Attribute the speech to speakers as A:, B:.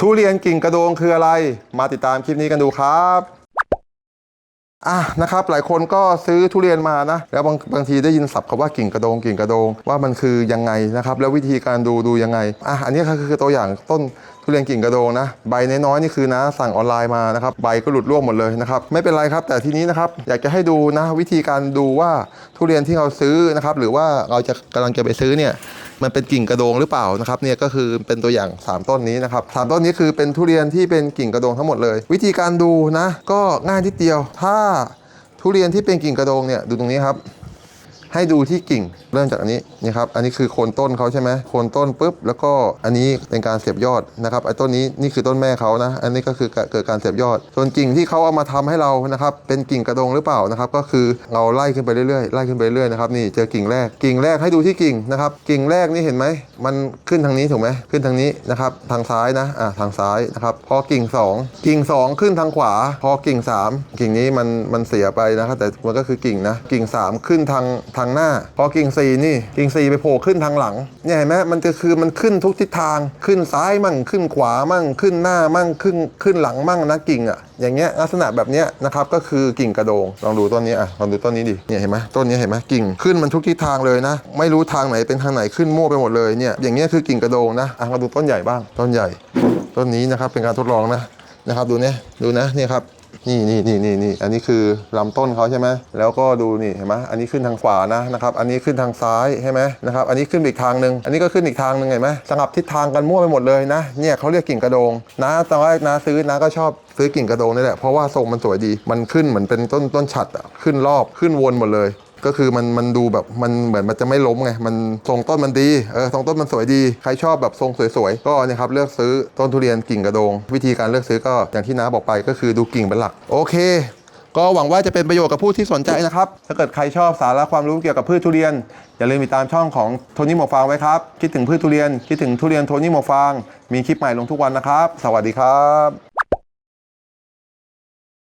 A: ทุเรียนกิ่งกระโดงคืออะไร มาติดตามคลิปนี้กันดูครับอะนะครับหลายคนก็ซื้อทุเรียนมานะ แล้วบางบางทีได้ยินศัพท์คำว่ากิ่งกระโดงกิ่งกระโดงว่ามันคือยังไงนะครับ แล้ววิธีการดูดูยังไงอะอันนี้ก็คือตัวอย่างต้น ทุเรียนกิ่งกระโดงนะ ใบน้อยๆนี่คือนะ สั่งออนไลน์มานะครับ ใบก็หลุดร่วงหมดเลยนะครับ ไม่เป็นไรครับ แต่ทีนี้นะครับ อยากจะให้ดูนะ วิธีการดูว่าทุเรียนที่เราซื้อนะครับ หรือว่าเราจะกำลังจะไปซื้อเนี่ย มันเป็นกิ่งกระโดงหรือเปล่านะครับ เนี่ยก็คือเป็นตัวอย่าง 3 ต้นนี้นะครับสามต้นนี้คือเป็นทุเรียนที่เป็นกิ่งกระโดงทั้งหมดเลย วิธีการดูนะ ก็ง่ายนิดเดียว ถ้าทุเรียนที่เป็นกิ่งกระโดงเนี่ย ดูตรงนี้ครับ ให้ดูที่กิ่งเริ่มจากอันนี้นี่ครับอันนี้คือโคนต้นเขาใช่ไหมโคนต้นปุ๊บแล้วก็อันนี้เป็นการเสียบยอดนะครับไอ้ต้นนี้นี่คือต้นแม่เขานะ อันนี้ก็คือเกิดการเสียบยอด ส่วนกิ่งที่เขาเอามาทำให้เรานะครับเป็นกิ่งกระดงหรือเปล่านะครับก็คือเราไล่ขึ้นไปเรื่อยๆไล่ขึ้นไปเรื่อยๆนะครับนี่เจอกิ่งแรกกิ่งแรกให้ดูที่กิ่งนะครับกิ่งแรกนี่เห็นไหมมันขึ้นทางนี้ถูกไหมขึ้นทางนี้นะครับทางซ้ายนะอ่าทางซ้ายนะครับพอกิ่งสองกิ่งสองขึ้นทางขวา พอกิ่งสามกิ่งนี้มันมันเสียไปนะครับแต่มันก็คือกิ่งนะกิ่งสามขึ้นทางทางหน้า พอกิ่งสีนี่กิ่งสีไปโผล่ขึ้นทางหลังเนี่ยเห็นไหมมันจะคือมันขึ้นทุกทิศทางขึ้นซ้ายมั่งขึ้นขวามั่งขึ้นหน้ามั่งขึ้นขึ้นหลังมั่งนะกิ่งอะอย่างเงี้ยลักษณะแบบเนี้ยนะครับก็คือกิ่งกระโดงลองดูต้นนี้อะลองดูต้นนี้ดิเนี่ยเห็นไหมต้นนี้เห็นไหมกิ่งขึ้นมันทุกทิศทางเลยนะ ไม่รู้ทางไหนเป็นทางไหนขึ้นมั่วไปหมดเลยเนี่ยอย่างเงี้ยคือกิ่งกระโดงนะอะมาดูต้นใหญ่บ้างต้นใหญ่ ต้นนี้นะครับเป็นการทดลองนะนะครับดูเนี่ยดูนะเนี่ยครับ นี่นี่นี่นี่นี่อันนี้คือลำต้นเขาใช่ไหมแล้วก็ดูนี่เห็นไหมอันนี้ขึ้นทางขวานะนะครับ อันนี้ขึ้นทางซ้ายใช่ไหมนะครับ อันนี้ขึ้นอีกทางหนึ่งอันนี้ก็ขึ้นอีกทางหนึ่งเห็นไหมสลับทิศทางกันมั่วไปหมดเลยนะ เนี่ยเขาเรียกกิ่งกระโดงนะตอนแรกนะซื้อนะก็ชอบซื้อกิ่งกระโดงนี่แหละ เพราะว่าทรงมันสวยดี มันขึ้นเหมือนเป็นต้นต้นฉัดอะขึ้นรอบขึ้นวนหมดเลย ก็คือมันมันดูแบบมันเหมือนมันจะไม่ล้มไงมันทรงต้นมันดีเออทรงต้นมันสวยดี ใครชอบแบบทรงสวยๆก็เนี่ยครับเลือกซื้อต้นทุเรียนกิ่งกระโดง วิธีการเลือกซื้อก็อย่างที่น้าบอกไปก็คือดูกิ่งเป็นหลัก โอเคก็หวังว่าจะเป็นประโยชน์กับผู้ที่สนใจนะครับ ถ้าเกิดใครชอบสาระความรู้เกี่ยวกับพืชทุเรียน อย่าลืมติดตามช่องของโทนี่หมวกฟางไว้ครับ คิดถึงพืชทุเรียน คิดถึงทุเรียนโทนี่หมวกฟาง มีคลิปใหม่ลงทุกวันนะครับ สวัสดีครับ